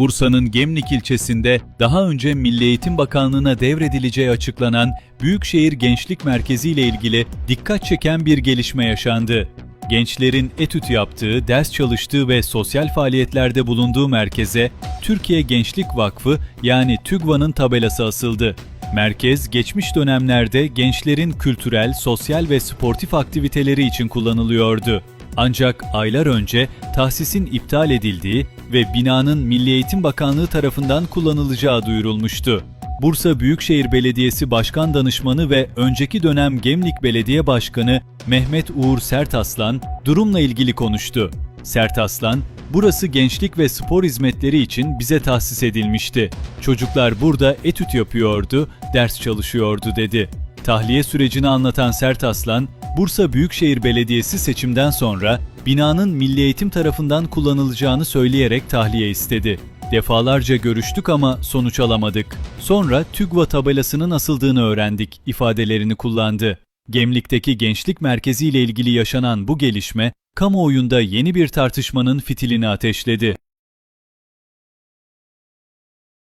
Bursa'nın Gemlik ilçesinde daha önce Milli Eğitim Bakanlığı'na devredileceği açıklanan Büyükşehir Gençlik Merkezi ile ilgili dikkat çeken bir gelişme yaşandı. Gençlerin etüt yaptığı, ders çalıştığı ve sosyal faaliyetlerde bulunduğu merkeze Türkiye Gençlik Vakfı yani TÜGVA'nın tabelası asıldı. Merkez geçmiş dönemlerde gençlerin kültürel, sosyal ve sportif aktiviteleri için kullanılıyordu. Ancak aylar önce tahsisin iptal edildiği ve binanın Milli Eğitim Bakanlığı tarafından kullanılacağı duyurulmuştu. Bursa Büyükşehir Belediyesi Başkan Danışmanı ve önceki dönem Gemlik Belediye Başkanı Mehmet Uğur Sertaslan durumla ilgili konuştu. Sertaslan, burası gençlik ve spor hizmetleri için bize tahsis edilmişti. Çocuklar burada etüt yapıyordu, ders çalışıyordu dedi. Tahliye sürecini anlatan Sertaslan, Bursa Büyükşehir Belediyesi seçimden sonra binanın Milli Eğitim tarafından kullanılacağını söyleyerek tahliye istedi. Defalarca görüştük ama sonuç alamadık. Sonra TÜGVA tabelasının asıldığını öğrendik ifadelerini kullandı. Gemlik'teki gençlik merkezi ile ilgili yaşanan bu gelişme, kamuoyunda yeni bir tartışmanın fitilini ateşledi.